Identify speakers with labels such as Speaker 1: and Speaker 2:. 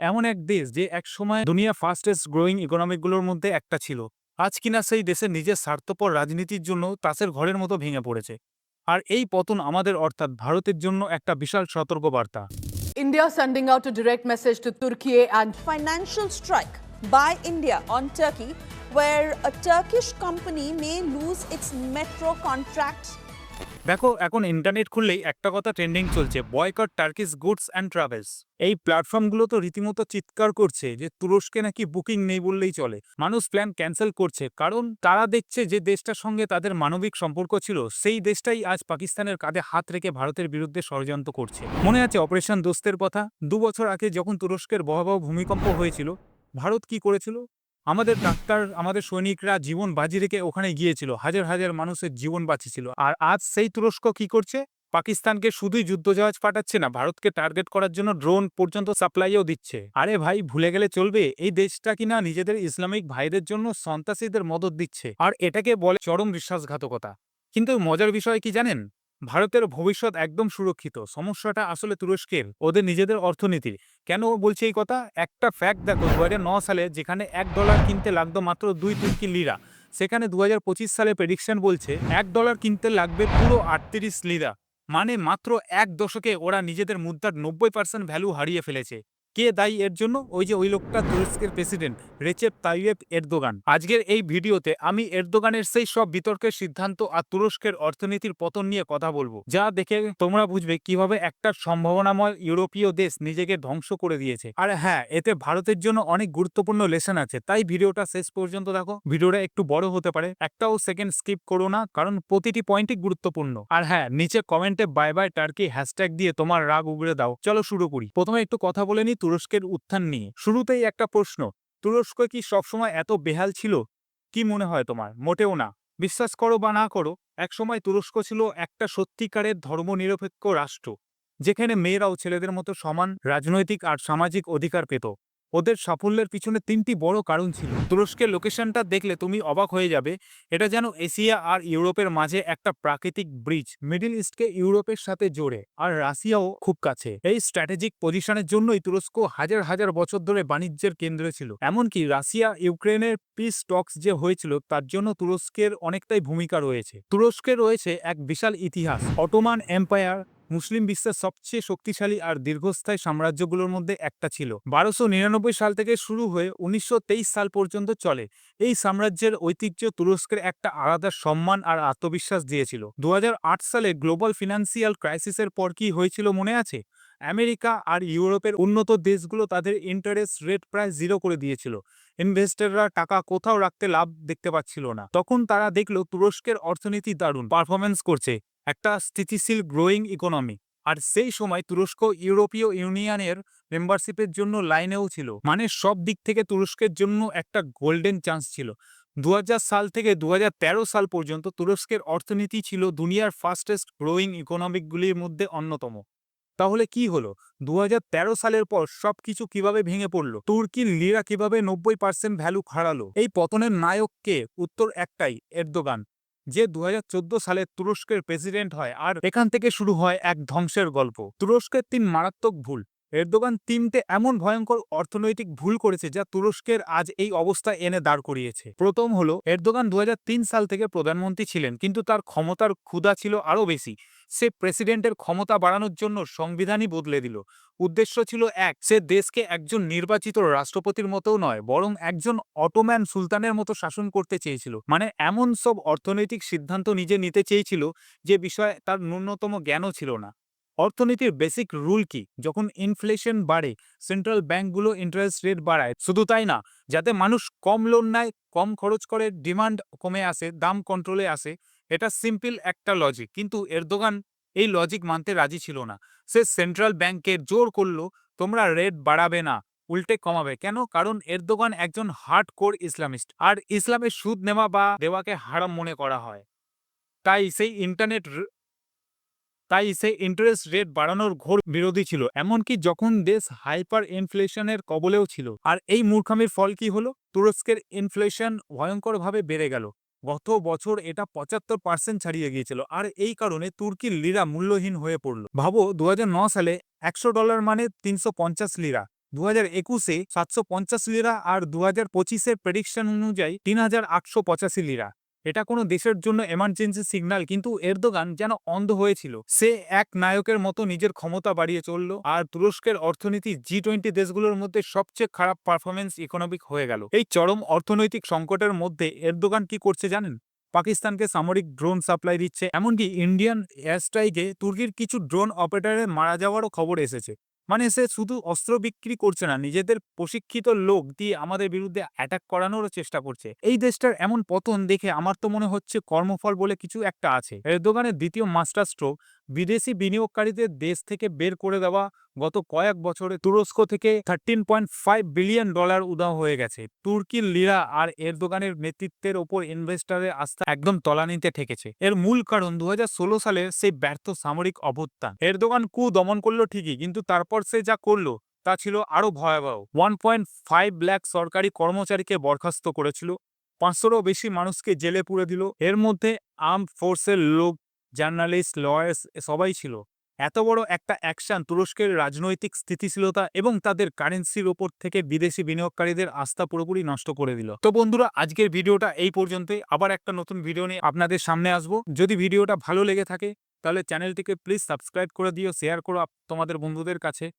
Speaker 1: এমন এক দেশ যে এক সময় দুনিয়া ফাস্টেস্ট গ্রোয়িং ইকোনমিকগুলোর মধ্যে একটা ছিল আজ কিনা সেই দেশের নিজের স্বার্থপর রাজনীতির জন্য তাসের ঘরের মতো ভেঙে পড়েছে আর এই পতন আমাদের অর্থাৎ ভারতের জন্য একটা বিশাল সতর্কবার্তা
Speaker 2: India sending out a direct message to Turkey and
Speaker 3: financial strike by India on Turkey, where a Turkish company may lose its metro contract.
Speaker 1: দেখো, এখন ইন্টারনেট খুললেই একটা কথা ট্রেন্ডিং চলছে boycott Turkish goods and travels এই প্ল্যাটফর্মগুলো তো রীতিমতো চিৎকার করছে যে তুরস্কে নাকি বুকিং নেই বললেই চলে। মানুষ প্ল্যান ক্যান্সেল করছে, কারণ তারা দেখছে যে দেশটার সঙ্গে তাদের মানবিক সম্পর্ক ছিল, সেই দেশটাই আজ পাকিস্তানের কাঁধে হাত রেখে ভারতের বিরুদ্ধে ষড়যন্ত্র করছে। মনে আছে অপারেশন দোস্তের কথা? দু বছর আগে যখন তুরস্কের ভয়াবহ ভূমিকম্প হয়েছিল, ভারত কি করেছিল? আমাদের ডাক্তার, আমাদের সৈনিকরা জীবন বাজি রেখে ওখানে গিয়েছিল। হাজার হাজার মানুষের জীবন বাঁচিয়েছিল আর আজ সেই তুরস্ক কি করছে? পাকিস্তানকে শুধুই যুদ্ধজাহাজ পাঠাচ্ছে না, ভারতকে টার্গেট করার জন্য ড্রোন পর্যন্ত সাপ্লাইও দিচ্ছে। আরে ভাই, ভুলে গেলে চলবে। এই দেশটা কিনা নিজেদের ইসলামিক ভাইদের জন্য সন্ত্রাসীদের মদত দিচ্ছে। আর এটাকে বলে চরম বিশ্বাসঘাতকতা। কিন্তু মজার বিষয় কি জানেন? ভারতের ভবিষ্যৎ একদম সুরক্ষিত। সমস্যাটা আসলে তুরস্কের, ওদের নিজেদের অর্থনীতির। কেন বলছে এই কথা? একটা ফ্যাক্ট দেখো দু সালে যেখানে এক ডলার কিনতে লাগতো মাত্র দুই তুর্কি লিরা সেখানে দু হাজার পঁচিশ সালে প্রেডিকশন বলছে এক ডলার কিনতে লাগবে পুরো আটত্রিশ লিরা মানে মাত্র এক দশকে ওরা নিজেদের মুদ্রার নব্বই পার্সেন্ট ভ্যালু হারিয়ে ফেলেছে। কে দায়ী এর জন্য? ওই যে ওই লোকটা তুরস্কের প্রেসিডেন্ট, রেচেপ তাইয়েব এরদোগান। আজকের এই ভিডিওতে আমি এরদোগানের সেই সব বিতর্কের সিদ্ধান্ত আর তুরস্কের অর্থনীতির পতন নিয়ে কথা বলব, যা দেখে তোমরা বুঝবে কীভাবে একটা সম্ভাবনাময় ইউরোপীয় দেশ নিজেকে ধ্বংস করে দিয়েছে। আর হ্যাঁ এতে ভারতের জন্য অনেক গুরুত্বপূর্ণ লেসন আছে, তাই ভিডিওটা শেষ পর্যন্ত দেখো। ভিডিওটা একটু বড় হতে পারে, একটাও সেকেন্ড স্কিপ করো না, কারণ প্রতিটি পয়েন্টই গুরুত্বপূর্ণ। আর হ্যাঁ নিচে কমেন্টে বাই বাই টার্কি হ্যাশট্যাগ দিয়ে তোমার রাগ উগড়ে দাও। চলো শুরু করি। প্রথমে একটু কথা বলে নি তুরস্কের উত্থান নিয়ে? শুরুতেই একটা প্রশ্ন, তুরস্ক কি সবসময় এত বেহাল ছিল? কি মনে হয় তোমার? মোটেও না। বিশ্বাস করো বা না করো, একসময় তুরস্ক ছিল একটা সত্যিকারের ধর্মনিরপেক্ষ রাষ্ট্র, যেখানে মেয়েরাও ছেলেদের মতো সমান রাজনৈতিক আর সামাজিক অধিকার পেত। ওদের সাফল্যের পিছনে তিনটি বড় কারণ ছিল। তুরস্কের লোকেশনটা দেখলে তুমি অবাক হয়ে যাবে, এটা যেন এশিয়া আর ইউরোপের মাঝে একটা প্রাকৃতিক ব্রিজ। মিডিল ইস্টকে ইউরোপের সাথে জোড়ে, আর রাশিয়াও খুব কাছে। এই স্ট্র্যাটেজিক পজিশনের জন্যই তুরস্ক হাজার হাজার বছর ধরে বাণিজ্যের কেন্দ্র ছিল। এমনকি রাশিয়া ইউক্রেনের পিস টক্স যে হয়েছিল, তার জন্য তুরস্কের অনেকটাই ভূমিকা রয়েছে। তুরস্কে রয়েছে এক বিশাল ইতিহাস, অটোমান এম্পায়ার মুসলিম বিশ্বের সবচেয়ে শক্তিশালী আর দীর্ঘস্থায়ী সাম্রাজ্যগুলোর মধ্যে একটা ছিল। বারোশো নিরানব্বই সাল থেকে শুরু হয়ে উনিশশো তেইশ সাল পর্যন্ত চলে। এই সাম্রাজ্যের ঐতিহ্য তুরস্কের একটা আলাদা সম্মান আর আত্মবিশ্বাস দিয়েছিল। দু হাজার আট সালে গ্লোবাল ফিনান্সিয়াল ক্রাইসিসের পর কি হয়েছিল মনে আছে? আমেরিকা আর ইউরোপের উন্নত দেশগুলো তাদের ইন্টারেস্ট রেট প্রায় জিরো করে দিয়েছিল। ইনভেস্টররা টাকা কোথাও রাখতে লাভ দেখতে পাচ্ছিল না। তখন তারা দেখল তুরস্কের অর্থনীতি দারুণ পারফরমেন্স করছে। একটা স্থিতিশীল গ্রোয়িং ইকোনমি আর সেই সময় তুরস্ক ইউরোপীয় ইউনিয়নের মেম্বারশিপের জন্য লাইনেও ছিল। মানে সব দিক থেকে তুরস্কের জন্য একটা গোল্ডেন চান্স ছিল। দু হাজার সাল থেকে দু হাজার তেরো সাল পর্যন্ত তুরস্কের অর্থনীতি ছিল দুনিয়ার ফাস্টেস্ট গ্রোয়িং ইকোনমিকগুলির মধ্যে অন্যতম। তাহলে কি হলো? দু হাজার তেরো সালের পর সবকিছু কীভাবে ভেঙে পড়ল? তুর্কির লিরা কীভাবে নব্বই পার্সেন্ট ভ্যালু হারালো? এই পতনের নায়ককে উত্তর একটাই, এরদোগান। যে দুহাজার চোদ্দ সালে তুরস্কের প্রেসিডেন্ট হয় আর এখান থেকে শুরু হয় এক ধ্বংসের গল্প। তুরস্কের তিন মারাত্মক ভুল। এরদোগান তিনটে এমন ভয়ঙ্কর অর্থনৈতিক ভুল করেছে যা তুরস্কের আজ এই অবস্থা এনে দাঁড় করিয়েছে। প্রথম হলো, এরদোগান দু হাজার তিন সাল থেকে প্রধানমন্ত্রী ছিলেন, কিন্তু তার ক্ষমতার ক্ষুধা ছিল আরও বেশি। সে প্রেসিডেন্টের ক্ষমতা বাড়ানোর জন্য সংবিধানই বদলে দিল। উদ্দেশ্য ছিল এক, সে দেশকে একজন নির্বাচিত রাষ্ট্রপতির মতো নয়, বরং একজন অটোম্যান সুলতানের মতো শাসন করতে চেয়েছিল। মানে এমন সব অর্থনৈতিক সিদ্ধান্ত নিজে নিতে চেয়েছিল যে বিষয়ে তার ন্যূনতম জ্ঞানও ছিল না। অর্থনীতির বেসিক রুল কি? যখন ইনফ্লেশন বাড়ে, সেন্ট্রাল ব্যাংকগুলো ইন্টারেস্ট রেট বাড়ায়। শুধু তাই না, যাতে মানুষ কম লোন নেয়, কম খরচ করে, ডিমান্ড কমে আসে, দাম কন্ট্রোলে আসে এটা সিম্পল একটা লজিক কিন্তু এরদোগান এই লজিক মানতে রাজি ছিল না। সে সেন্ট্রাল ব্যাংকে জোর করল, তোমরা রেট বাড়াবে না, উল্টে কমাবে। কেন? কারণ এরদোগান একজন হার্ড কোর ইসলামিস্ট, আর ইসলামের সুদ নেওয়া বা দেওয়াকে হারাম মনে করা হয়। তাই সেই ইন্টারনেট তাই সে ইন্টারেস্ট রেট বাড়ানোর ঘোর বিরোধী ছিল, এমনকি যখন দেশ হাইপার ইনফ্লেশনের কবলেও ছিল। আর এই মূর্খামির ফল কি হলো? তুরস্কের ইনফ্লেশন ভয়ঙ্করভাবে বেড়ে গেল। গত বছর এটা পঁচাত্তর পার্সেন্ট ছাড়িয়ে গিয়েছিল। আর এই কারণে তুর্কির লিরা মূল্যহীন হয়ে পড়ল। ভাবো দু সালে একশো ডলার মানে তিনশো পঞ্চাশ লিরা দু হাজার একুশে সাতশো পঞ্চাশ লিরা আর দু হাজার পঁচিশের প্রেডিকশন অনুযায়ী তিন হাজার আটশো পঁচাশি লিরা। এটা কোনো দেশের জন্য এমার্জেন্সি সিগন্যাল কিন্তু এরদোগান যেন অন্ধ হয়েছিল। সে এক নায়কের মতো নিজের ক্ষমতা বাড়িয়ে চলল, আর তুরস্কের অর্থনীতি জি টোয়েন্টি দেশগুলোর মধ্যে সবচেয়ে খারাপ পারফরমেন্স ইকোনমিক হয়ে গেল। এই চরম অর্থনৈতিক সংকটের মধ্যে এরদোগান কি করছে জানেন? পাকিস্তানকে সামরিক ড্রোন সাপ্লাই দিচ্ছে, এমনকি ইন্ডিয়ান এয়ার স্ট্রাইকে তুর্কির কিছু ড্রোন অপারেটরের মারা যাওয়ারও খবর এসেছে। মানে সে শুধু অস্ত্র বিক্রি করছে না, নিজেদের প্রশিক্ষিত লোক দিয়ে আমাদের বিরুদ্ধে অ্যাটাক করানোরও চেষ্টা করছে। এই দেশটার এমন পতন দেখে আমার তো মনে হচ্ছে কর্মফল বলে কিছু একটা আছে। এর দোকানের দ্বিতীয় মাস্টার স্ট্রোক বিদেশি বিনিয়োগকারীদের দেশ থেকে বের করে দেওয়া গত কয়েক বছরে তুরস্ক থেকে thirteen point five billion dollar উদাহ হয়ে গেছে। তুর্কির লিরা আর এরদোগানের নেতৃত্বের ওপর ইনভেস্টারের আস্থা একদম তলানিতে ঠেকেছে। এর মূল কারণ দু সালের সেই ব্যর্থ সামরিক অভ্যুত্থান। এরদোগান কু দমন করল ঠিকই, কিন্তু তারপর সে যা করল, তা ছিল আরও ভয়াবহ। ওয়ান পয়েন্ট ফাইভ লাখ সরকারি কর্মচারীকে বরখাস্ত করেছিল, পাঁচশোরও বেশি মানুষকে জেলে পুরে দিল। এর মধ্যে আর্ম ফোর্সের লোক জার্নালিস্ট, লয়ার্স সবাই ছিল। এত বড় একটা অ্যাকশন তুরস্কের রাজনৈতিক স্থিতিশীলতা এবং তাদের কারেন্সির ওপর থেকে বিদেশি বিনিয়োগকারীদের আস্থা পুরোপুরি নষ্ট করে দিল। তো বন্ধুরা, আজকের ভিডিওটা এই পর্যন্তই। আবার একটা নতুন ভিডিও নিয়ে আপনাদের সামনে আসব। যদি ভিডিওটা ভালো লেগে থাকে, তাহলে চ্যানেলটিকে প্লিজ সাবস্ক্রাইব করে দিও, শেয়ার করো তোমাদের বন্ধুদের কাছে।